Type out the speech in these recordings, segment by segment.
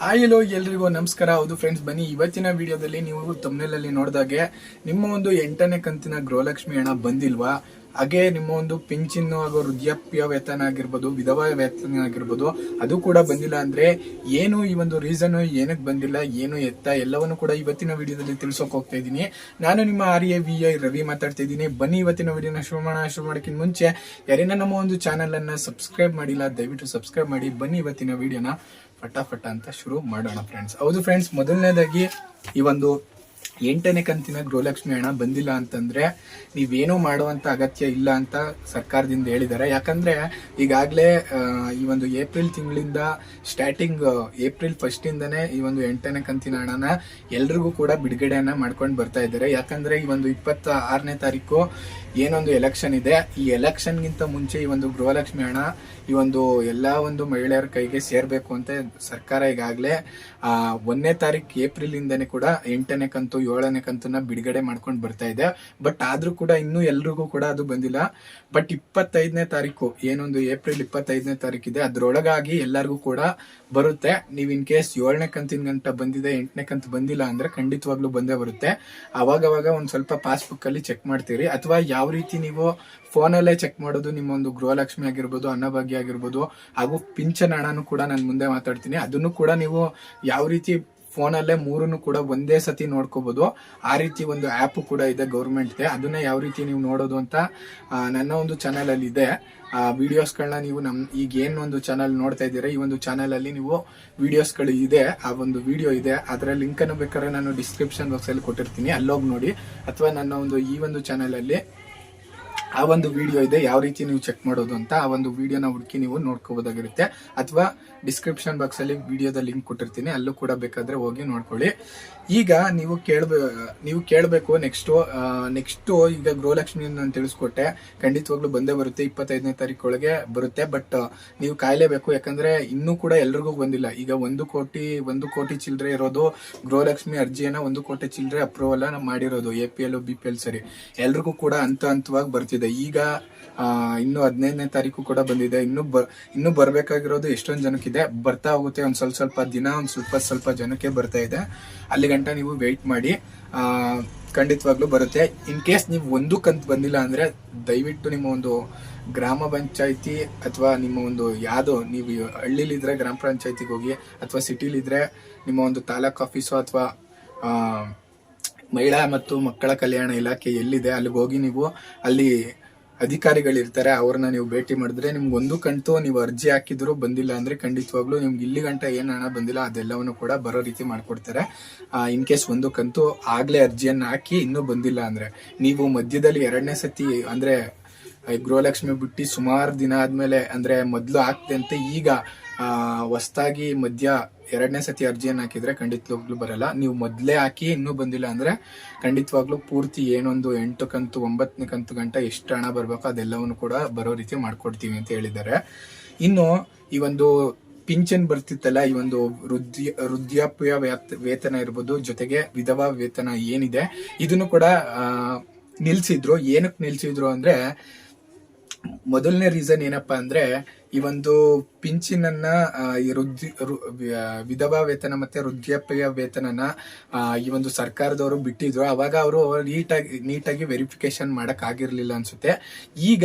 Hi ಎಲ್ಲೋ ಎಲ್ರಿಗೂ ನಮಸ್ಕಾರ. ಹೌದು ಫ್ರೆಂಡ್ಸ್ ಬನ್ನಿ. ಇವತ್ತಿನ ವಿಡಿಯೋದಲ್ಲಿ ನೀವು ತಮ್ನೆಲಲ್ಲಿ ನೋಡಿದಾಗೆ ನಿಮ್ಮ ಒಂದು ಎಂಟನೇ ಕಂತಿನ ಗೃಹಲಕ್ಷ್ಮಿ ಹಣ ಬಂದಿಲ್ವಾ? ಹಾಗೆ ನಿಮ್ಮ ಒಂದು ಪಿಂಚಿನ್ ಹಾಗೂ ವೃದ್ಧಾಪ್ಯ ವೇತನ ಆಗಿರ್ಬೋದು, ವಿಧವಾ ವೇತನ ಆಗಿರ್ಬೋದು, ಅದು ಕೂಡ ಬಂದಿಲ್ಲ ಅಂದ್ರೆ ಏನು ಈ ಒಂದು ರೀಸನ್ ಏನಕ್ಕೆ ಬಂದಿಲ್ಲ, ಏನು ಎತ್ತ, ಎಲ್ಲವನ್ನು ಕೂಡ ಇವತ್ತಿನ ವಿಡಿಯೋದಲ್ಲಿ ತಿಳಿಸೋಕೆ ಹೋಗ್ತಾ ಇದ್ದೀನಿ. ನಾನು ನಿಮ್ಮ R A V I Ravi ಮಾತಾಡ್ತಾ ಇದ್ದೀನಿ. ಬನ್ನಿ ಇವತ್ತಿನ ವಿಡಿಯೋನ ಶುರು ಮಾಡೋಣ. ಶುರು ಮಾಡೋಕ್ಕಿಂತ ಮುಂಚೆ ಯಾರೇನ ನಮ್ಮ ಒಂದು ಚಾನಲ್ ಅನ್ನ ಸಬ್ಸ್ಕ್ರೈಬ್ ಮಾಡಿಲ್ಲ, ದಯವಿಟ್ಟು ಸಬ್ಸ್ಕ್ರೈಬ್ ಮಾಡಿ. ಬನ್ನಿ ಇವತ್ತಿನ ವಿಡಿಯೋನ ಫಟಾಫಟ ಅಂತ ಶುರು ಮಾಡೋಣ ಫ್ರೆಂಡ್ಸ್ ಹೌದು ಫ್ರೆಂಡ್ಸ್ ಮೊದಲನೇದಾಗಿ ಈ ಒಂದು ಎಂಟನೇ ಕಂತಿನ ಗೃಹಲಕ್ಷ್ಮಿ ಹಣ ಬಂದಿಲ್ಲ ಅಂತಂದ್ರೆ ನೀವೇನೂ ಮಾಡುವಂತ ಅಗತ್ಯ ಇಲ್ಲ ಅಂತ ಸರ್ಕಾರದಿಂದ ಹೇಳಿದ್ದಾರೆ. ಯಾಕಂದ್ರೆ ಈಗಾಗಲೇ ಈ ಒಂದು ಏಪ್ರಿಲ್ ತಿಂಗಳಿಂದ ಸ್ಟಾರ್ಟಿಂಗ್ ಏಪ್ರಿಲ್ ಫಸ್ಟ್ ಇಂದನೇ ಈ ಒಂದು ಎಂಟನೇ ಕಂತಿನ ಹಣನ ಎಲ್ರಿಗೂ ಕೂಡ ಬಿಡುಗಡೆಯನ್ನ ಮಾಡ್ಕೊಂಡು ಬರ್ತಾ ಇದ್ದಾರೆ. ಯಾಕಂದ್ರೆ ಈ ಒಂದು ಇಪ್ಪತ್ತ ಆರನೇ ತಾರೀಕು ಏನೊಂದು ಎಲೆಕ್ಷನ್ ಇದೆ. ಈ ಎಲೆಕ್ಷನ್ಗಿಂತ ಮುಂಚೆ ಈ ಒಂದು ಗೃಹಲಕ್ಷ್ಮಿ ಹಣ ಈ ಒಂದು ಎಲ್ಲ ಒಂದು ಮಹಿಳೆಯರ ಕೈಗೆ ಸೇರ್ಬೇಕು ಅಂತ ಸರ್ಕಾರ ಈಗಾಗಲೇ, ಆ, ಒಂದನೇ ತಾರೀಕು ಏಪ್ರಿಲ್ ಇಂದನೇ ಕೂಡ ಎಂಟನೇ ಕಂತು, ಏಳನೇ ಕಂತನ್ನ ಬಿಡುಗಡೆ ಮಾಡ್ಕೊಂಡು ಬರ್ತಾ ಇದೆ. ಬಟ್ ಆದ್ರೂ ಕೂಡ ಇನ್ನೂ ಎಲ್ರಿಗೂ ಕೂಡ ಅದು ಬಂದಿಲ್ಲ. ಬಟ್ ಇಪ್ಪತ್ತೈದನೇ ತಾರೀಕು ಏನೊಂದು ಏಪ್ರಿಲ್ ಇಪ್ಪತ್ತೈದನೇ ತಾರೀಕು ಇದೆ, ಅದ್ರೊಳಗಾಗಿ ಎಲ್ಲರಿಗೂ ಕೂಡ ಬರುತ್ತೆ. ನೀವು ಇನ್ ಕೇಸ್ ಏಳನೇ ಕಂತಿನ ಗಂಟ ಬಂದಿದೆ, ಎಂಟನೇ ಕಂತು ಬಂದಿಲ್ಲ ಅಂದ್ರೆ ಖಂಡಿತವಾಗ್ಲೂ ಬಂದೇ ಬರುತ್ತೆ. ಅವಾಗವಾಗ ಒಂದ್ ಸ್ವಲ್ಪ ಪಾಸ್ಬುಕ್ ಅಲ್ಲಿ ಚೆಕ್ ಮಾಡ್ತೀರಿ. ಅಥವಾ ಯಾವ ರೀತಿ ನೀವು ಫೋನಲ್ಲೇ ಚೆಕ್ ಮಾಡೋದು, ನಿಮ್ಮ ಒಂದು ಗೃಹಲಕ್ಷ್ಮಿ ಆಗಿರ್ಬೋದು, ಅನ್ನಭಾಗ್ಯ ಆಗಿರ್ಬೋದು, ಹಾಗೂ ಪಿಂಚನ್ ಹಣನು ಕೂಡ ನಾನು ಮುಂದೆ ಮಾತಾಡ್ತೀನಿ. ಅದನ್ನು ಕೂಡ ನೀವು ಯಾವ ರೀತಿ ಫೋನಲ್ಲೇ ಮೂರನ್ನು ಕೂಡ ಒಂದೇ ಸತಿ ನೋಡ್ಕೋಬಹುದು ಆ ರೀತಿ ಒಂದು ಆ್ಯಪ್ ಕೂಡ ಇದೆ ಗೌರ್ಮೆಂಟ್ಗೆ. ಅದನ್ನ ಯಾವ ರೀತಿ ನೀವು ನೋಡೋದು ಅಂತ ನನ್ನ ಒಂದು ಚಾನಲ್ ಅಲ್ಲಿ ಇದೆ ಆ ವಿಡಿಯೋಸ್ಗಳನ್ನ ನೀವು ನಮ್, ಈಗ ಏನ್ ಒಂದು ಚಾನಲ್ ನೋಡ್ತಾ ಇದ್ದೀರಾ, ಈ ಒಂದು ಚಾನಲ್ ಅಲ್ಲಿ ನೀವು ವಿಡಿಯೋಸ್ಗಳು ಇದೆ. ಆ ಒಂದು ವಿಡಿಯೋ ಇದೆ. ಅದರ ಲಿಂಕ್ ಅನ್ನು ಬೇಕಾದ್ರೆ ನಾನು ಡಿಸ್ಕ್ರಿಪ್ಷನ್ ಬಾಕ್ಸ್ ಅಲ್ಲಿ ಕೊಟ್ಟಿರ್ತೀನಿ. ಅಲ್ಲೋಗಿ ನೋಡಿ. ಅಥವಾ ನನ್ನ ಒಂದು ಈ ಒಂದು ಚಾನಲ್ ಅಲ್ಲಿ ಆ ಒಂದು ವಿಡಿಯೋ ಇದೆ, ಯಾವ ರೀತಿ ನೀವು ಚೆಕ್ ಮಾಡೋದು ಅಂತ ಆ ಒಂದು ವಿಡಿಯೋನ ಹುಡುಕಿ ನೀವು ನೋಡ್ಕೋಬೋದಾಗಿರುತ್ತೆ. ಅಥವಾ ಡಿಸ್ಕ್ರಿಪ್ಷನ್ ಬಾಕ್ಸ್ ಅಲ್ಲಿ ವಿಡಿಯೋದ ಲಿಂಕ್ ಕೊಟ್ಟಿರ್ತೀನಿ, ಅಲ್ಲೂ ಕೂಡ ಬೇಕಾದರೆ ಹೋಗಿ ನೋಡ್ಕೊಳ್ಳಿ. ಈಗ ನೀವು ಕೇಳ್ಬೇ, ನೀವು ಕೇಳಬೇಕು ನೆಕ್ಸ್ಟ್ ನೆಕ್ಸ್ಟ್ ಈಗ ಗೃಹಲಕ್ಷ್ಮಿ ನಾನು ತಿಳಿಸ್ಕೊಟ್ಟೆ. ಖಂಡಿತವಾಗ್ಲೂ ಬಂದೇ ಬರುತ್ತೆ, ಇಪ್ಪತ್ತೈದನೇ ತಾರೀಕೊಳಗೆ ಬರುತ್ತೆ. ಬಟ್ ನೀವು ಕಾಯಲೇಬೇಕು, ಯಾಕಂದ್ರೆ ಇನ್ನೂ ಕೂಡ ಎಲ್ರಿಗೂ ಬಂದಿಲ್ಲ. ಈಗ ಒಂದು ಕೋಟಿ ಒಂದು ಕೋಟಿ ಚಿಲ್ಲರೆ ಇರೋದು ಗೃಹಲಕ್ಷ್ಮಿ ಅರ್ಜಿಯನ್ನ ಒಂದು ಕೋಟಿ ಚಿಲ್ಲರೆ ಅಪ್ರೂವಲ್ ಮಾಡಿರೋದು A P L B P L ಸರಿ. ಎಲ್ರಿಗೂ ಕೂಡ ಹಂತ ಹಂತವಾಗಿ ಬರ್ತಿದೆ. ಈಗ ಆ, ಇನ್ನು ಹದಿನೈದನೇ ತಾರೀಕು ಕೂಡ ಬಂದಿದೆ. ಇನ್ನು ಬ ಇನ್ನು ಬರಬೇಕಾಗಿರೋದು ಎಷ್ಟೊಂದು ಜನಕ್ಕಿದೆ. ಬರ್ತಾ ಹೋಗುತ್ತೆ. ಒಂದು ಸ್ವಲ್ಪ ಸ್ವಲ್ಪ ದಿನ ಒಂದು ಸ್ವಲ್ಪ ಸ್ವಲ್ಪ ಜನಕ್ಕೆ ಬರ್ತಾ ಇದೆ. ಅಲ್ಲಿ ಗಂಟ ನೀವು ವೆಯ್ಟ್ ಮಾಡಿ ಖಂಡಿತವಾಗ್ಲೂ ಬರುತ್ತೆ. ಇನ್ ಕೇಸ್ ನೀವು ಒಂದು ಕಂತು ಬಂದಿಲ್ಲ ಅಂದ್ರೆ ದಯವಿಟ್ಟು ನಿಮ್ಮ ಒಂದು ಗ್ರಾಮ ಪಂಚಾಯತಿ ಅಥವಾ ನಿಮ್ಮ ಒಂದು ಯಾವ್ದೋ ನೀವು ಹಳ್ಳಿಲಿದ್ರೆ ಗ್ರಾಮ ಪಂಚಾಯತಿಗೆ ಹೋಗಿ ಅಥವಾ ಸಿಟಿಲಿದ್ರೆ ನಿಮ್ಮ ಒಂದು ತಾಲೂಕು ಆಫೀಸು ಅಥವಾ ಮಹಿಳಾ ಮತ್ತು ಮಕ್ಕಳ ಕಲ್ಯಾಣ ಇಲಾಖೆ ಎಲ್ಲಿದೆ ಅಲ್ಲಿಗೆ ಹೋಗಿ ನೀವು ಅಲ್ಲಿ ಅಧಿಕಾರಿಗಳಿರ್ತಾರೆ, ಅವ್ರನ್ನ ನೀವು ಭೇಟಿ ಮಾಡಿದ್ರೆ ನಿಮ್ಗೆ ಒಂದು ಕಂತು ನೀವು ಅರ್ಜಿ ಹಾಕಿದ್ರು ಬಂದಿಲ್ಲ ಅಂದ್ರೆ ಖಂಡಿತವಾಗ್ಲೂ ನಿಮ್ಗೆ ಇಲ್ಲಿ ಗಂಟ ಏನು ಹಣ ಬಂದಿಲ್ಲ, ಅದೆಲ್ಲವನ್ನು ಕೂಡ ಬರೋ ರೀತಿ ಮಾಡಿಕೊಡ್ತಾರೆ. ಇನ್ ಕೇಸ್ ಒಂದು ಕಂತು ಆಗ್ಲೇ ಅರ್ಜಿಯನ್ನ ಹಾಕಿ ಇನ್ನೂ ಬಂದಿಲ್ಲ ಅಂದ್ರೆ ನೀವು ಮಧ್ಯದಲ್ಲಿ ಎರಡನೇ ಸತಿ ಅಂದ್ರೆ ಗೃಹಲಕ್ಷ್ಮಿ ಬಿಟ್ಟು ಸುಮಾರು ದಿನ ಆದ್ಮೇಲೆ ಅಂದ್ರೆ ಮೊದ್ಲು ಆಗ್ತಂತೆ, ಈಗ, ಆ ಹೊಸ್ದಾಗಿ ಮಧ್ಯ ಎರಡನೇ ಸತಿ ಅರ್ಜಿಯನ್ನು ಹಾಕಿದ್ರೆ ಖಂಡಿತವಾಗ್ಲೂ ಬರಲ್ಲ. ನೀವು ಮೊದಲೇ ಹಾಕಿ ಇನ್ನೂ ಬಂದಿಲ್ಲ ಅಂದರೆ ಖಂಡಿತವಾಗ್ಲೂ ಪೂರ್ತಿ ಏನೊಂದು ಎಂಟು ಕಂತು ಒಂಬತ್ತನೇ ಕಂತು ಗಂಟ ಎಷ್ಟು ಹಣ ಬರಬೇಕು ಅದೆಲ್ಲವನ್ನು ಕೂಡ ಬರೋ ರೀತಿ ಮಾಡಿಕೊಡ್ತೀವಿ ಅಂತ ಹೇಳಿದ್ದಾರೆ. ಇನ್ನು ಈ ಒಂದು ಪಿಂಚನ್ ಬರ್ತಿತ್ತಲ್ಲ, ಈ ಒಂದು ವೃದ್ಧಿ, ವೃದ್ಧಾಪ್ಯ ವೇತನ ಇರ್ಬೋದು, ಜೊತೆಗೆ ವಿಧವಾ ವೇತನ ಏನಿದೆ, ಇದನ್ನು ಕೂಡ ನಿಲ್ಸಿದ್ರು. ಏನಕ್ಕೆ ನಿಲ್ಸಿದ್ರು ಅಂದ್ರೆ ಮೊದಲನೇ ರೀಸನ್ ಏನಪ್ಪಾ ಅಂದ್ರೆ ಈ ಒಂದು ಪಿಂಚಿನನ್ನ ಈ ವೃದ್ಧಿ ವಿಧವಾ ವೇತನ ಮತ್ತೆ ವೃದ್ಧಾಪ್ಯ ವೇತನನ ಈ ಒಂದು ಸರ್ಕಾರದವರು ಬಿಟ್ಟಿದ್ರು. ಅವಾಗ ಅವರು ನೀಟಾಗಿ ನೀಟಾಗಿ ವೆರಿಫಿಕೇಶನ್ ಮಾಡಕ್ ಆಗಿರ್ಲಿಲ್ಲ ಅನ್ಸುತ್ತೆ. ಈಗ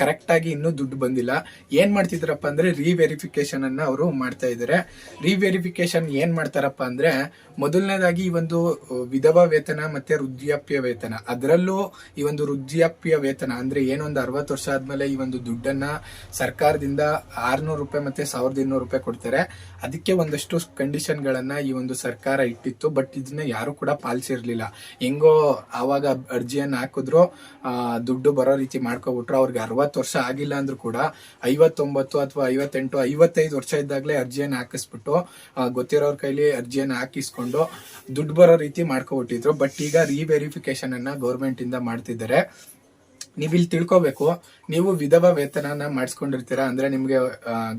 ಕರೆಕ್ಟ್ ಆಗಿ ಇನ್ನೂ ದುಡ್ಡು ಬಂದಿಲ್ಲ. ಏನ್ ಮಾಡ್ತಿದ್ರಪ್ಪ ಅಂದ್ರೆ ಅನ್ನ ಅವರು ಮಾಡ್ತಾ ಇದ್ದಾರೆ ರಿವೆರಿಫಿಕೇಶನ್ ಏನ್ ಮಾಡ್ತಾರಪ್ಪ ಅಂದ್ರೆ ಮೊದಲನೇದಾಗಿ ಈ ಒಂದು ವಿಧವಾ ವೇತನ ಮತ್ತೆ ವೃದ್ಧಾಪ್ಯ ವೇತನ. ಅದರಲ್ಲೂ ಈ ಒಂದು ವೃದ್ಧಾಪ್ಯ ವೇತನ, ಅಂದ್ರೆ ಏನೊಂದು ಅರವತ್ತು ವರ್ಷ ಆದ್ಮೇಲೆ ಈ ಒಂದು ದುಡ್ಡನ್ನ ಸರ್ಕಾರದಿಂದ ಆರ್ನೂರು ರೂಪಾಯಿ ಮತ್ತೆ ಸಾವಿರದ ಇನ್ನೂರು ರೂಪಾಯಿ ಕೊಡ್ತಾರೆ. ಅದಕ್ಕೆ ಒಂದಷ್ಟು ಕಂಡೀಷನ್ ಗಳನ್ನ ಈ ಒಂದು ಸರ್ಕಾರ ಇಟ್ಟಿತ್ತು ಬಟ್ ಇದನ್ನ ಯಾರು ಕೂಡ ಪಾಲಿಸಿರ್ಲಿಲ್ಲ. ಹೆಂಗೋ ಆವಾಗ ಅರ್ಜಿಯನ್ನ ಹಾಕಿದ್ರು ದುಡ್ಡು ಬರೋ ರೀತಿ ಮಾಡ್ಕೊಬಿಟ್ರು, ಅವ್ರಿಗೆ ಅರವತ್ತು ವರ್ಷ ಆಗಿಲ್ಲ ಅಂದ್ರೂ ಕೂಡ ಐವತ್ತೊಂಬತ್ತು ಅಥವಾ ಐವತ್ತೆಂಟು, ಐವತ್ತೈದು ವರ್ಷ ಇದ್ದಾಗಲೇ ಅರ್ಜಿಯನ್ನು ಹಾಕಿಸ್ಬಿಟ್ಟು ಗೊತ್ತಿರೋರ್ ಕೈಲಿ ಅರ್ಜಿಯನ್ನು ಹಾಕಿಸ್ಕೊಂಡು ದುಡ್ಡು ಬರೋ ರೀತಿ ಮಾಡ್ಕೊಬಿಟ್ಟಿದ್ರು. ಬಟ್ ಈಗ ರಿವೆರಿಫಿಕೇಶನ್ ಅನ್ನ ಗೌರ್ಮೆಂಟ್ ಇಂದ ಮಾಡ್ತಿದ್ದಾರೆ. ನೀವು ಇಲ್ಲಿ ತಿಳ್ಕೊಬೇಕು, ನೀವು ವಿಧವ ವೇತನನ ಮಾಡಿಸ್ಕೊಂಡಿರ್ತೀರಾ? ಅಂದ್ರೆ ನಿಮ್ಗೆ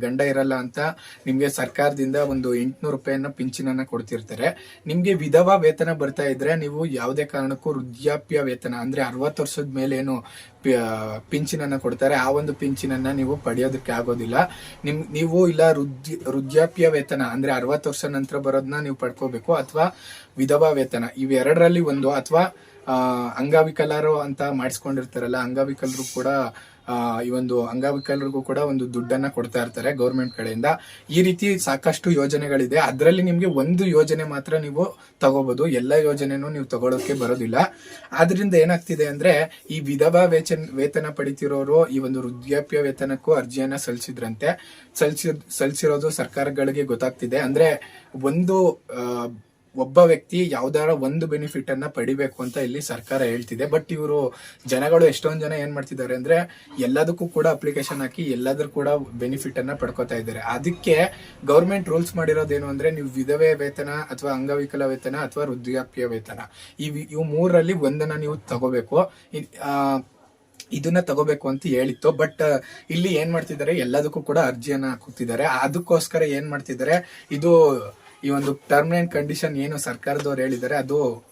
ಗಂಡ ಇರಲ್ಲ ಅಂತ ನಿಮ್ಗೆ ಸರ್ಕಾರದಿಂದ ಒಂದು ಎಂಟುನೂರು ರೂಪಾಯಿನ ಪಿಂಚಿನನ್ನ ಕೊಡ್ತಿರ್ತಾರೆ. ನಿಮ್ಗೆ ವಿಧವಾ ವೇತನ ಬರ್ತಾ ಇದ್ರೆ ನೀವು ಯಾವುದೇ ಕಾರಣಕ್ಕೂ ವೃದ್ಧಾಪ್ಯ ವೇತನ, ಅಂದ್ರೆ ಅರವತ್ತು ವರ್ಷದ ಮೇಲೆ ಏನು ಪಿಂಚಿನನ್ನ ಕೊಡ್ತಾರೆ. ಆ ಒಂದು ಪಿಂಚಿನನ್ನ ನೀವು ಪಡೆಯೋದಕ್ಕೆ ಆಗೋದಿಲ್ಲ. ನಿಮ್, ನೀವು ಇಲ್ಲ ವೃದ್ಧಿ, ವೃದ್ಧಾಪ್ಯ ವೇತನ, ಅಂದ್ರೆ ಅರವತ್ತು ವರ್ಷ ನಂತರ ಬರೋದನ್ನ ನೀವು ಪಡ್ಕೋಬೇಕು, ಅಥವಾ ವಿಧವಾ ವೇತನ, ಇವೆರಡರಲ್ಲಿ ಒಂದು, ಅಥವಾ ಅಂಗವಿಕಲರು ಅಂತ ಮಾಡಿಸ್ಕೊಂಡಿರ್ತಾರಲ್ಲ ಅಂಗವಿಕಲರು ಕೂಡ ಈ ಒಂದು ಅಂಗವಿಕಲರಿಗೂ ಕೂಡ ಒಂದು ದುಡ್ಡನ್ನ ಕೊಡ್ತಾ ಇರ್ತಾರೆ ಗೌರ್ಮೆಂಟ್ ಕಡೆಯಿಂದ. ಈ ರೀತಿ ಸಾಕಷ್ಟು ಯೋಜನೆಗಳಿದೆ. ಅದರಲ್ಲಿ ನಿಮಗೆ ಒಂದು ಯೋಜನೆ ಮಾತ್ರ ನೀವು ತಗೋಬಹುದು ಎಲ್ಲ ಯೋಜನೆನೂ ನೀವು ತಗೊಳ್ಳೋಕೆ ಬರೋದಿಲ್ಲ. ಆದ್ರಿಂದ ಏನಾಗ್ತಿದೆ ಅಂದ್ರೆ, ಈ ವಿಧವಾ ವೇತನ ವೇತನ ಪಡಿತಿರೋರು ಈ ಒಂದು ವೃದ್ಧಾಪ್ಯ ವೇತನಕ್ಕೂ ಅರ್ಜಿಯನ್ನ ಸಲ್ಲಿಸಿದ್ರಂತೆ. ಸಲ್ಲಿಸಿ, ಸಲ್ಲಿಸಿರೋದು ಸರ್ಕಾರಗಳಿಗೆ ಗೊತ್ತಾಗ್ತಿದೆ. ಅಂದ್ರೆ, ಒಂದು ಒಬ್ಬ ವ್ಯಕ್ತಿ ಯಾವ್ದಾರ ಒಂದು ಬೆನಿಫಿಟ್ ಅನ್ನ ಪಡಿಬೇಕು ಅಂತ ಇಲ್ಲಿ ಸರ್ಕಾರ ಹೇಳ್ತಿದೆ. ಬಟ್ ಇವರು ಜನಗಳು ಎಷ್ಟೊಂದು ಜನ ಏನ್ ಮಾಡ್ತಿದ್ದಾರೆ ಅಂದ್ರೆ ಎಲ್ಲದಕ್ಕೂ ಕೂಡ ಅಪ್ಲಿಕೇಶನ್ ಹಾಕಿ ಎಲ್ಲಾದ್ರೂ ಕೂಡ ಬೆನಿಫಿಟ್ ಅನ್ನ ಪಡ್ಕೋತಾ ಇದ್ದಾರೆ. ಅದಕ್ಕೆ ಗೌರ್ಮೆಂಟ್ ರೂಲ್ಸ್ ಮಾಡಿರೋದೇನು ಅಂದ್ರೆ ನೀವು ವಿಧವೆ ವೇತನ ಅಥವಾ ಅಂಗವಿಕಲ ವೇತನ ಅಥವಾ ವೃದ್ಧಾಪ್ಯ ವೇತನ. ಇವು ಮೂರರಲ್ಲಿ ಒಂದನ್ನ ನೀವು ತಗೋಬೇಕು. ಇದನ್ನ ತಗೋಬೇಕು ಅಂತ ಹೇಳಿತ್ತು. ಬಟ್ ಇಲ್ಲಿ ಏನ್ ಮಾಡ್ತಿದ್ದಾರೆ? ಎಲ್ಲದಕ್ಕೂ ಕೂಡ ಅರ್ಜಿಯನ್ನ ಹಾಕುತ್ತಿದ್ದಾರೆ ಅದಕ್ಕೋಸ್ಕರ ಏನ್ ಮಾಡ್ತಿದ್ದಾರೆ? ಇದು ಈ ಒಂದು ಪರ್ಮನೆಂಟ್ ಕಂಡೀಷನ್ ಏನು ಸರ್ಕಾರದವ್ರು ಹೇಳಿದ್ದಾರೆ, ಅದು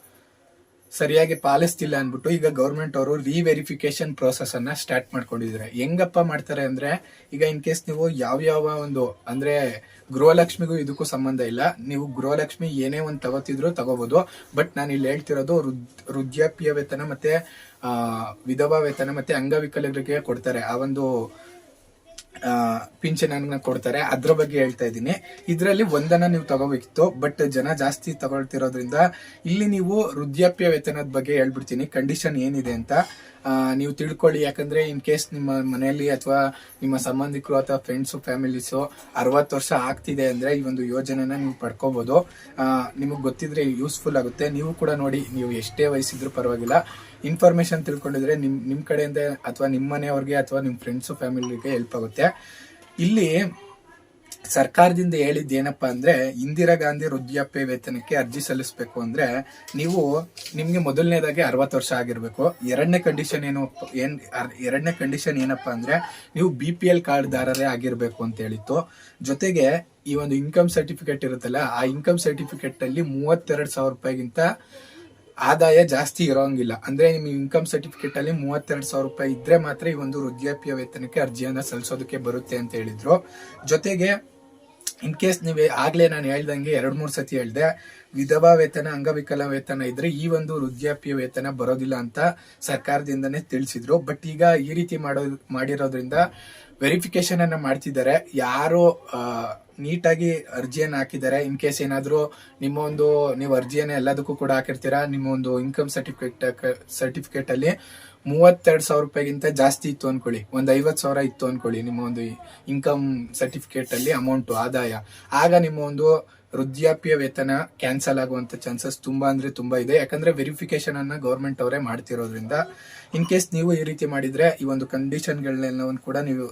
ಸರಿಯಾಗಿ ಪಾಲಿಸ್ತಿಲ್ಲ ಅನ್ಬಿಟ್ಟು ಈಗ ಗೌರ್ಮೆಂಟ್ ಅವರು ರಿವೆರಿಫಿಕೇಶನ್ ಪ್ರೋಸೆಸ್ ಅನ್ನ ಸ್ಟಾರ್ಟ್ ಮಾಡ್ಕೊಂಡಿದ್ದಾರೆ. ಹೆಂಗಪ್ಪ ಮಾಡ್ತಾರೆ ಅಂದ್ರೆ, ಈಗ ಇನ್ ಕೇಸ್ ನೀವು ಯಾವ ಯಾವ ಒಂದು, ಅಂದ್ರೆ ಗೃಹಲಕ್ಷ್ಮಿಗೂ ಇದಕ್ಕೂ ಸಂಬಂಧ ಇಲ್ಲ, ನೀವು ಗೃಹಲಕ್ಷ್ಮಿ ಏನೇ ಒಂದು ತಗೋತಿದ್ರು ತಗೋಬಹುದು ಬಟ್ ನಾನು ಇಲ್ಲಿ ಹೇಳ್ತಿರೋದು ವೃದ್- ವೃದ್ಧಾಪ್ಯ ವೇತನ ಮತ್ತೆ ವಿಧವಾ ವೇತನ ಮತ್ತೆ ಅಂಗವಿಕಲರಿಗೆ ಕೊಡ್ತಾರೆ. ಆ ಒಂದು ಆ, ಪಿಂಚಣನ್ನ ಕೊಡ್ತಾರೆ. ಅದ್ರ ಬಗ್ಗೆ ಹೇಳ್ತಾ ಇದ್ದೀನಿ. ಇದರಲ್ಲಿ ಒಂದನ್ನ ನೀವು ತಗೋಬೇಕಿತ್ತು ಬಟ್ ಜನ ಜಾಸ್ತಿ ತಗೊಳ್ತಿರೋದ್ರಿಂದ ಇಲ್ಲಿ ನೀವು ವೃದ್ಧಾಪ್ಯ ವೇತನದ ಬಗ್ಗೆ ಹೇಳ್ಬಿಡ್ತೀನಿ. ಕಂಡೀಷನ್ ಏನಿದೆ ಅಂತ. ನೀವು ತಿಳ್ಕೊಳ್ಳಿ. ಯಾಕಂದ್ರೆ ಇನ್ ಕೇಸ್ ನಿಮ್ಮ ಮನೆಯಲ್ಲಿ ಅಥವಾ ನಿಮ್ಮ ಸಂಬಂಧಿಕರು ಅಥವಾ ಫ್ರೆಂಡ್ಸು ಫ್ಯಾಮಿಲೀಸು ಅರವತ್ತು ವರ್ಷ ಆಗ್ತಿದೆ ಅಂದ್ರೆ ಈ ಒಂದು ಯೋಜನೆನ ನೀವು ಪಡ್ಕೋಬಹುದು ನಿಮಗೆ ಗೊತ್ತಿದ್ರೆ ಯೂಸ್ಫುಲ್ ಆಗುತ್ತೆ. ನೀವು ಕೂಡ ನೋಡಿ, ನೀವು ಎಷ್ಟೇ ವಯಸ್ಸಿದ್ರು ಪರವಾಗಿಲ್ಲ. ಇನ್ಫಾರ್ಮೇಶನ್ ತಿಳ್ಕೊಂಡಿದ್ರೆ ನಿಮ್ ನಿಮ್ ಕಡೆಯಿಂದ ಅಥವಾ ನಿಮ್ಮ ಮನೆಯವ್ರಿಗೆ ಅಥವಾ ನಿಮ್ಮ ಫ್ರೆಂಡ್ಸು ಫ್ಯಾಮಿಲಿಗೆ ಹೆಲ್ಪ್ ಆಗುತ್ತೆ. ಇಲ್ಲಿ ಸರ್ಕಾರದಿಂದ ಹೇಳಿದ್ದು ಏನಪ್ಪಾ ಅಂದ್ರೆ, ಇಂದಿರಾ ಗಾಂಧಿ ವೃದ್ಧಾಪ್ಯ ವೇತನಕ್ಕೆ ಅರ್ಜಿ ಸಲ್ಲಿಸಬೇಕು ಅಂದ್ರೆ, ನೀವು ನಿಮ್ಗೆ ಮೊದಲನೇದಾಗಿ ಅರವತ್ತು ವರ್ಷ ಆಗಿರ್ಬೇಕು. ಎರಡನೇ ಕಂಡೀಷನ್ ಏನು, ಏನ್ ಎರಡನೇ ಕಂಡೀಷನ್ ಏನಪ್ಪಾ ಅಂದ್ರೆ, ನೀವು ಬಿ ಪಿ ಎಲ್ ಕಾರ್ಡ್ ದಾರರೇ ಆಗಿರ್ಬೇಕು ಅಂತ ಹೇಳಿತ್ತು. ಜೊತೆಗೆ ಈ ಒಂದು ಇನ್ಕಮ್ ಸರ್ಟಿಫಿಕೇಟ್ ಇರುತ್ತಲ್ಲ, ಆ ಇನ್ಕಮ್ ಸರ್ಟಿಫಿಕೇಟ್ ಅಲ್ಲಿ ಮೂವತ್ತೆರಡು ಸಾವಿರ ರೂಪಾಯಿಗಿಂತ ಆದಾಯ ಜಾಸ್ತಿ ಇರೋಂಗಿಲ್ಲ. ಅಂದ್ರೆ ನಿಮ್ಮ ಇನ್ಕಮ್ ಸರ್ಟಿಫಿಕೇಟ್ ಅಲ್ಲಿ ಮೂವತ್ತೆರಡು ಸಾವಿರ ರೂಪಾಯಿ ಇದ್ರೆ ಮಾತ್ರ ಈ ಒಂದು ವೃದ್ಧಾಪ್ಯ ವೇತನಕ್ಕೆ ಅರ್ಜಿಯನ್ನ ಸಲ್ಲಿಸೋದಕ್ಕೆ ಬರುತ್ತೆ ಅಂತ ಹೇಳಿದ್ರು. ಜೊತೆಗೆ ಇನ್ ಕೇಸ್ ನೀವೇ ಆಗ್ಲೇ ನಾನು ಹೇಳ್ದಂಗೆ ಎರಡ್ ಮೂರ್ ಸತಿ ಹೇಳ್ದೆ, ವಿಧವಾ ವೇತನ, ಅಂಗವಿಕಲ ವೇತನ ಇದ್ರೆ ಈ ಒಂದು ವೃದ್ಧಾಪ್ಯ ವೇತನ ಬರೋದಿಲ್ಲ ಅಂತ ಸರ್ಕಾರದಿಂದನೇ ತಿಳಿಸಿದ್ರು. ಬಟ್ ಈಗ ಈ ರೀತಿ ಮಾಡೋ ಮಾಡಿರೋದ್ರಿಂದ ವೆರಿಫಿಕೇಶನ್ ಅನ್ನ ಮಾಡ್ತಿದ್ದಾರೆ. ಯಾರು ನೀಟಾಗಿ ಅರ್ಜಿಯನ್ನು ಹಾಕಿದ್ದಾರೆ. ಇನ್ ಕೇಸ್ ಏನಾದರೂ ನಿಮ್ಮ ಒಂದು, ನೀವು ಅರ್ಜಿಯನ್ನು ಎಲ್ಲದಕ್ಕೂ ಕೂಡ ಹಾಕಿರ್ತೀರಾ, ನಿಮ್ಮ ಒಂದು ಇನ್ಕಮ್ ಸರ್ಟಿಫಿಕೇಟ್ ಸರ್ಟಿಫಿಕೇಟ್ ಅಲ್ಲಿ ಮೂವತ್ತೆರಡು ಸಾವಿರ ರೂಪಾಯಿಗಿಂತ ಜಾಸ್ತಿ ಇತ್ತು ಅನ್ಕೊಳ್ಳಿ. ಒಂದು ಐವತ್ತು ಸಾವಿರ ಇತ್ತು ಅನ್ಕೊಳ್ಳಿ ನಿಮ್ಮ ಒಂದು ಇನ್ಕಮ್ ಸರ್ಟಿಫಿಕೇಟ್ ಅಲ್ಲಿ ಅಮೌಂಟ್ ಆದಾಯ. ಆಗ ನಿಮ್ಮ ಒಂದು ವೃದ್ಧಾಪ್ಯ ವೇತನ ಕ್ಯಾನ್ಸಲ್ ಆಗುವಂತ ಚಾನ್ಸಸ್ ತುಂಬಾ ಅಂದ್ರೆ ತುಂಬಾ ಇದೆ. ಯಾಕಂದ್ರೆ ವೆರಿಫಿಕೇಶನ್ ಅನ್ನು ಗೌರ್ಮೆಂಟ್ ಅವರೇ ಮಾಡ್ತಿರೋದ್ರಿಂದ ಇನ್ ಕೇಸ್ ನೀವು ಈ ರೀತಿ ಮಾಡಿದ್ರೆ ಈ ಒಂದು ಕಂಡೀಷನ್ಗಳನ್ನೆಲ್ಲವನ್ನು ಕೂಡ ನೀವು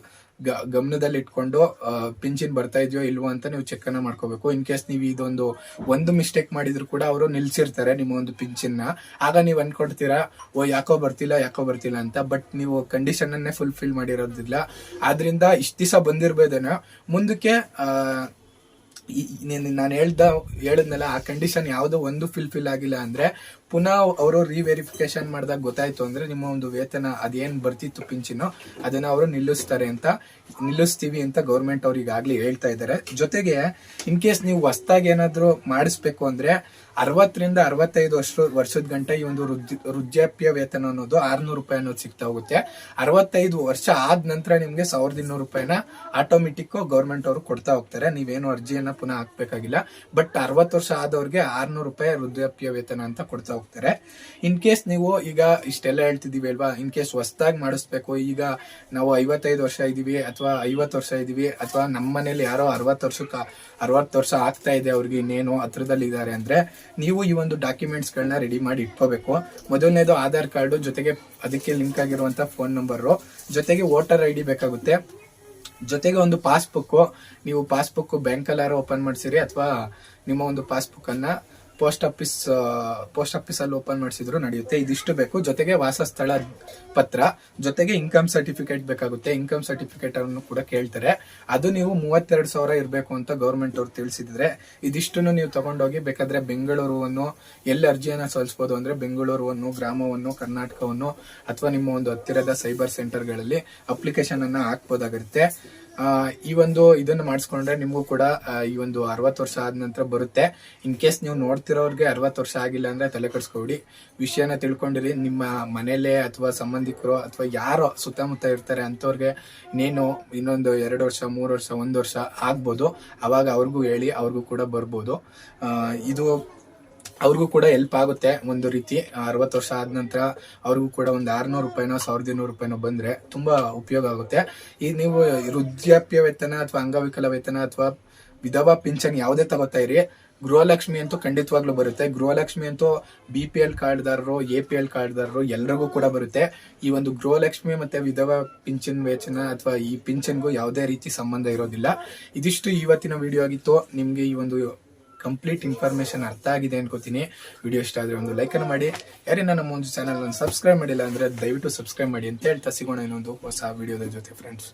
ಗಮನದಲ್ಲಿ ಇಟ್ಕೊಂಡು ಪಿಂಚಿನ್ ಬರ್ತಾ ಇದೆಯೋ ಇಲ್ವೋ ಅಂತ ನೀವು ಚೆಕ್ ಅನ್ನ ಮಾಡ್ಕೋಬೇಕು. ಇನ್ ಕೇಸ್ ನೀವು ಇದೊಂದು, ಒಂದು ಮಿಸ್ಟೇಕ್ ಮಾಡಿದ್ರು ಕೂಡ ಅವರು ನಿಲ್ಸಿರ್ತಾರೆ ನಿಮ್ಮ ಒಂದು ಪಿಂಚಿನ್ನ. ಆಗ ನೀವು ಅನ್ಕೊಡ್ತೀರಾ, ಓ, ಯಾಕೋ ಬರ್ತಿಲ್ಲ ಯಾಕೋ ಬರ್ತಿಲ್ಲ ಅಂತ. ಬಟ್ ನೀವು ಕಂಡೀಷನ್ ಅನ್ನೇ ಫುಲ್ಫಿಲ್ ಮಾಡಿರೋದಿಲ್ಲ. ಆದ್ರಿಂದ ಇಷ್ಟು ದಿವಸ ಬಂದಿರ್ಬೋದೇನೋ ಮುಂದಕ್ಕೆ ನಾನು ಹೇಳ್ದ ಹೇಳಿದ್ನಲ್ಲ, ಆ ಕಂಡೀಷನ್ ಯಾವುದು ಒಂದು ಫಿಲ್ಫಿಲ್ ಆಗಿಲ್ಲ ಅಂದ್ರೆ ಪುನಃ ಅವರು ರಿವೆರಿಫಿಕೇಶನ್ ಮಾಡಿದಾಗ ಗೊತ್ತಾಯಿತು ಅಂದ್ರೆ ನಿಮ್ಮ ಒಂದು ವೇತನ ಅದೇನು ಬರ್ತಿತ್ತು ಪಿಂಚಿನೋ ಅದನ್ನ ಅವರು ನಿಲ್ಲಿಸ್ತಾರೆ ಅಂತ ನಿಲ್ಲಿಸ್ತೀವಿ ಅಂತ ಗೌರ್ಮೆಂಟ್ ಅವ್ರು ಹೇಳ್ತಾ ಇದ್ದಾರೆ ಜೊತೆಗೆ ಇನ್ ಕೇಸ್ ನೀವು ಹೊಸ್ದಾಗಿ ಏನಾದರೂ ಮಾಡಿಸ್ಬೇಕು ಅಂದ್ರೆ ಅರವತ್ತರಿಂದ ಅರವತ್ತೈದು ವರ್ಷ ವರ್ಷದ ಗಂಟೆ ಈ ಒಂದು ವೃದ್ಧಿ- ವೃದ್ಧಾಪ್ಯ ವೇತನ ಅನ್ನೋದು ಆರ್ನೂರು ರೂಪಾಯಿ ಅನ್ನೋದು ಸಿಗ್ತಾ ಹೋಗುತ್ತೆ. ಅರವತ್ತೈದು ವರ್ಷ ಆದ ನಂತರ ನಿಮ್ಗೆ ಸಾವಿರದ ಇನ್ನೂರು ರೂಪಾಯಿನ ಆಟೋಮೆಟಿಕ್ ಗೌರ್ಮೆಂಟ್ ಅವರು ಕೊಡ್ತಾ ಹೋಗ್ತಾರೆ. ನೀವೇನು ಅರ್ಜಿಯನ್ನ ಪುನಃ ಹಾಕ್ಬೇಕಾಗಿಲ್ಲ. ಬಟ್ ಅರವತ್ತು ವರ್ಷ ಆದವ್ರಿಗೆ ಆರ್ನೂರು ರೂಪಾಯಿ ವೃದ್ಧಾಪ್ಯ ವೇತನ ಅಂತ ಕೊಡ್ತಾ ಹೋಗ್ತಾರೆ. ಇನ್ ಕೇಸ್ ನೀವು ಈಗ ಇಷ್ಟೆಲ್ಲ ಹೇಳ್ತಿದೀವಿ ಅಲ್ವಾ? ಇನ್ ಕೇಸ್ ಹೊಸದಾಗಿ ಮಾಡಿಸ್ಬೇಕು, ಈಗ ನಾವು ಐವತ್ತೈದು ವರ್ಷ ಇದೀವಿ ಅಥವಾ ಐವತ್ತು ವರ್ಷ ಇದೀವಿ ಅಥವಾ ನಮ್ಮ ಮನೇಲಿ ಯಾರೋ ಅರವತ್ತು ವರ್ಷಕ್ಕೆ ಅರವತ್ತು ವರ್ಷ ಆಗ್ತಾ ಇದೆ ಅವ್ರಿಗೆ ಇನ್ನೇನು ಹತ್ರದಲ್ಲಿ ಇದ್ದಾರೆ ಅಂದ್ರೆ ನೀವು ಈ ಒಂದು ಡಾಕ್ಯುಮೆಂಟ್ಸ್ ಗಳನ್ನ ರೆಡಿ ಮಾಡಿ ಇಟ್ಕೋಬೇಕು. ಮೊದಲನೇದು ಆಧಾರ್ ಕಾರ್ಡು ಜೊತೆಗೆ ಅದಕ್ಕೆ ಲಿಂಕ್ ಆಗಿರುವಂತ ಫೋನ್ ನಂಬರ್ ಜೊತೆಗೆ ವೋಟರ್ ಐ ಡಿ ಬೇಕಾಗುತ್ತೆ. ಜೊತೆಗೆ ಒಂದು ಪಾಸ್ಬುಕ್ ನೀವು ಪಾಸ್ಬುಕ್ ಬ್ಯಾಂಕಲ್ಲಾರು ಓಪನ್ ಮಾಡಿಸಿರಿ, ಅಥವಾ ನಿಮ್ಮ ಒಂದು ಪಾಸ್ಬುಕ್ ಅನ್ನ ಪೋಸ್ಟ್ ಆಫೀಸ್ ಪೋಸ್ಟ್ ಆಫೀಸ್ ಅಲ್ಲಿ ಓಪನ್ ಮಾಡಿಸಿದ್ರು, ನಡೆಯುತ್ತೆ. ಇದಿಷ್ಟು ಬೇಕು. ಜೊತೆಗೆ ವಾಸಸ್ಥಳ ಪತ್ರ, ಜೊತೆಗೆ ಇನ್ಕಮ್ ಸರ್ಟಿಫಿಕೇಟ್ ಬೇಕಾಗುತ್ತೆ. ಇನ್ಕಮ್ ಸರ್ಟಿಫಿಕೇಟ್ ಅನ್ನು ಕೂಡ ಕೇಳ್ತಾರೆ. ಅದು ನೀವು ಮೂವತ್ತೆರಡು ಸಾವಿರ ಇರಬೇಕು ಅಂತ ಗೌರ್ಮೆಂಟ್ ಅವ್ರು ತಿಳಿಸಿದ್ರೆ, ಇದಿಷ್ಟನ್ನು ನೀವು ತಗೊಂಡೋಗಿ ಬೇಕಾದ್ರೆ ಬೆಂಗಳೂರುವನ್ನು ಎಲ್ಲಿ ಅರ್ಜಿಯನ್ನ ಸಲ್ಲಿಸಬಹುದು ಅಂದ್ರೆ ಬೆಂಗಳೂರುವನ್ನು, ಗ್ರಾಮವನ್ನು, ಕರ್ನಾಟಕವನ್ನು, ಅಥವಾ ನಿಮ್ಮ ಒಂದು ಹತ್ತಿರದ ಸೈಬರ್ ಸೆಂಟರ್ಗಳಲ್ಲಿ ಅಪ್ಲಿಕೇಶನ್ ಅನ್ನ ಹಾಕ್ಬೋದಾಗಿರುತ್ತೆ. ಈ ಒಂದು ಇದನ್ನ ಮಾಡಿಸ್ಕೊಂಡ್ರೆ ನಿಮಗೂ ಕೂಡ ಈ ಒಂದು ಅರವತ್ತು ವರ್ಷ ಆದ ನಂತರ ಬರುತ್ತೆ. ಇನ್ ಕೇಸ್ ನೀವು ನೋಡ್ತಿರೋರ್ಗೆ ಅರವತ್ತು ವರ್ಷ ಆಗಿಲ್ಲ ಅಂದ್ರೆ ತಲೆ ಕೆಡಿಸ್ಕೊಬಿಡಿ ವಿಷಯನ ತಿಳ್ಕೊಂಡಿರಿ. ನಿಮ್ಮ ಮನೆಯಲ್ಲೇ ಅಥವಾ ಸಂಬಂಧಿಕರು ಅಥವಾ ಯಾರೋ ಸುತ್ತಮುತ್ತ ಇರ್ತಾರೆ ಅಂಥವ್ರಿಗೆ ಇನ್ನೇನು ಇನ್ನೊಂದು ಎರಡು ವರ್ಷ, ಮೂರು ವರ್ಷ, ಒಂದು ವರ್ಷ ಆಗ್ಬೋದು. ಅವಾಗ ಅವ್ರಿಗೂ ಹೇಳಿ, ಅವ್ರಿಗೂ ಕೂಡ ಬರ್ಬೋದು. ಇದು ಅವ್ರಿಗೂ ಕೂಡ ಹೆಲ್ಪ್ ಆಗುತ್ತೆ ಒಂದು ರೀತಿ. ಅರವತ್ತು ವರ್ಷ ಆದ ನಂತರ ಅವ್ರಿಗೂ ಕೂಡ ಒಂದು ಆರ್ನೂರು ರೂಪಾಯಿನೋ, ಸಾವಿರದ ಇನ್ನೂರು ರೂಪಾಯಿನೋ ಬಂದ್ರೆ ತುಂಬಾ ಉಪಯೋಗ ಆಗುತ್ತೆ. ಈ ನೀವು ವೃದ್ಧಾಪ್ಯ ವೇತನ ಅಥವಾ ಅಂಗವಿಕಲ ವೇತನ ಅಥವಾ ವಿಧವಾ ಪಿಂಚಣಿ ಯಾವುದೇ ತಗೋತಾ ಇರಿ. ಗೃಹಲಕ್ಷ್ಮಿ ಅಂತೂ ಖಂಡಿತವಾಗ್ಲೂ ಬರುತ್ತೆ. ಗೃಹಲಕ್ಷ್ಮಿ ಅಂತೂ ಬಿ ಪಿ ಎಲ್ ಕಾರ್ಡ್ದಾರರು ಎ ಪಿ ಎಲ್ ಕಾರ್ಡ್ದಾರರು ಎಲ್ರಿಗೂ ಕೂಡ ಬರುತ್ತೆ. ಈ ಒಂದು ಗೃಹಲಕ್ಷ್ಮಿ ಮತ್ತೆ ವಿಧವಾ ಪಿಂಚಣಿ ವೇತನ ಅಥವಾ ಈ ಪಿಂಚನ್ಗೂ ಯಾವುದೇ ರೀತಿ ಸಂಬಂಧ ಇರೋದಿಲ್ಲ. ಇದಿಷ್ಟು ಇವತ್ತಿನ ವಿಡಿಯೋ ಆಗಿತ್ತು. ನಿಮಗೆ ಈ ಒಂದು ಕಂಪ್ಲೀಟ್ ಇನ್ಫಾರ್ಮೇಶನ್ ಅರ್ಥ ಆಗಿದೆ ಅನ್ಕೋತೀನಿ. ವಿಡಿಯೋ ಇಷ್ಟ ಆದರೆ ಒಂದು ಲೈಕ್ ಅನ್ನು ಮಾಡಿ. ಯಾರೇ ನಮ್ಮ ಒಂದು ಚಾನಲ್ ಸಬ್ಸ್ಕ್ರೈಬ್ ಮಾಡಿಲ್ಲ ಅಂದ್ರೆ ದಯವಿಟ್ಟು ಸಬ್ಸ್ಕ್ರೈಬ್ ಮಾಡಿ ಅಂತ ಹೇಳ್ತಾ ಸಿಗೋಣ ಇನ್ನೊಂದು ಹೊಸ ವಿಡಿಯೋದ ಜೊತೆ ಫ್ರೆಂಡ್ಸ್